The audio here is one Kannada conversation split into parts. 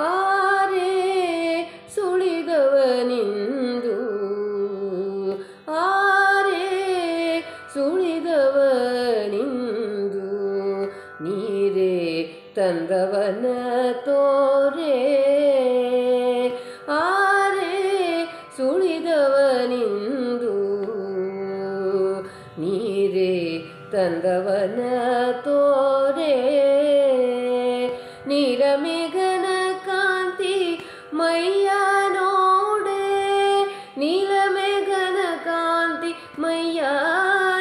ಆರೆ ಸುಳಿದವನಿಂದು ಆರೆ ಸುಳಿದವನಿಂದು ನೀರೇ ತಂದವನ ತೋರೆ ಆರೆ ಸುಳಿದವನಿಂದು ನೀರೇ ತಂದವನ ತೋರೆ ನೀಲಮೇಘನ ಕಾಂತಿ ಮೈಯ ನೋಡೆ ನೀಲಮೇಘನ ಕಾಂತಿ ಮೈಯ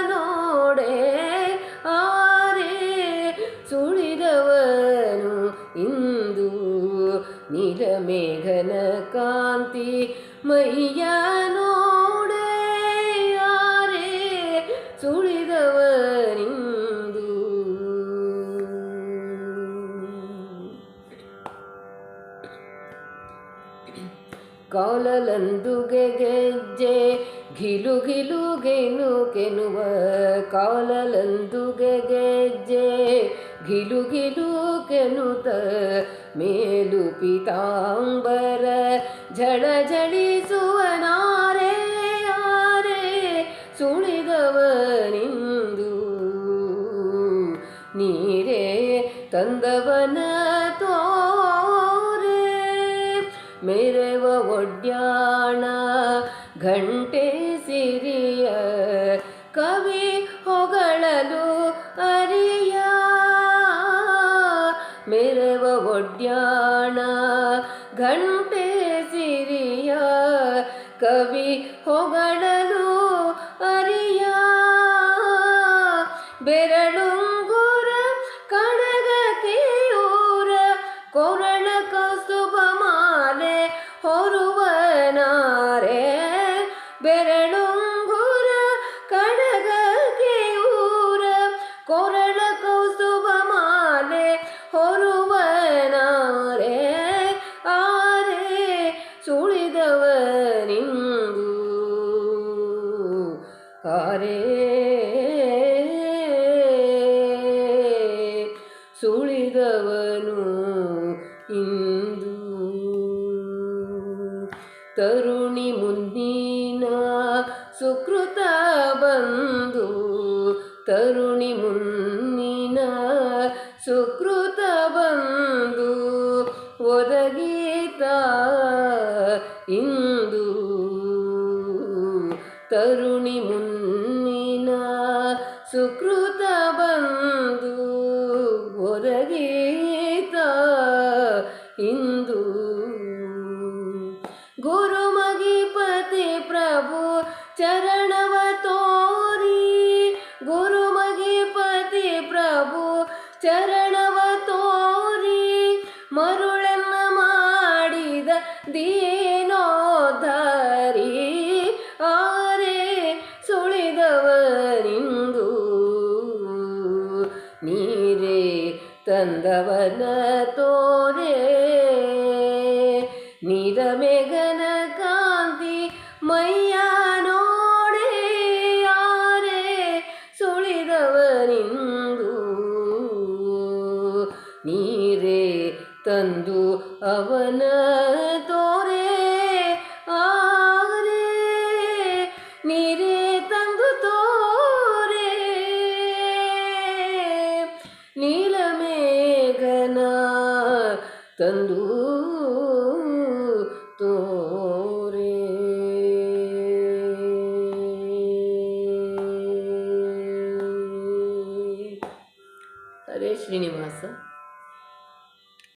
ನೋಡೆ ಆರೆ ಸುಳಿದವನು ಇಂದು ನೀಲಮೇಘನ ಕಾಲಲಂದುಗೆ ಗೆಜ್ಜೆ, ಗಿಲು ಗಿಲು ಗೆನು ಕೆನುವ ಕಾಲಲಂದುಗೆ ಗೆಜ್ಜೆ, ಗಿಲು ಗಿಲು ಕೆನುತ ಮೇಲು ಪಿತಾಂಬರ ಝಳ ಝಳಿಸುವ ನಾರೇ ಸುಳಿದವನಿಂದು ನೀರೇ ತಂದವನ ಮೆರವ ಒಡ್ಯಾಣ, ಘಂಟೆ ಸಿರಿಯ ಕವಿ ಹೊಗಳಲು ಅರಿಯ. ಮೆರವ ಒಡ್ಯಾಣ, ಘಂಟೆ ಸಿರಿಯ ಕವಿ ಹೊಗಳಲು ಅರಿಯ. ಬೆರಳುಂಗುರ ಕಡಗತಿಯೂರ ಕೇಯೂರ ಸುಳಿದವನು ಇಂದು. ತರುಣಿ ಮುಂದಿನ ಸುಕೃತ ಬಂದು ತರುಣಿ ಮುನ್ನಿನ ಸುಕೃತ ಬಂದು ಒದಗೀತ ಇಂದು. ತರುಣಿ ಮುನ್ನಿನ ಸುಕೃತ ಬಂದು ಹೊರಗೀತ ಇಂದು. ಗುರುಮಗಿಪತಿ ಪ್ರಭು ಚರಣವ ತೋರಿ. ಗುರುಮಗಿಪತಿ ಪ್ರಭು ಚರಣವ ತೋರಿ. ಮರುಳನ್ನ ಮಾಡಿದ ದೀನೋದ್ಧಾರಿ ನೀರೇ ತಂದವನ ತೋರೆ. ನೀರಮೇಘನ ಕಾಂತಿ ಮೈಯ ನೋಡೆ. ಯಾರೇ ಸುಳಿದವನಿಂದು ನೀರೇ ತಂದು ಅವನ ತೋರೆ. ಆರೆ ನೀರೇ ತಂದು ತೋರೆ. ಹರೇ ಶ್ರೀನಿವಾಸ.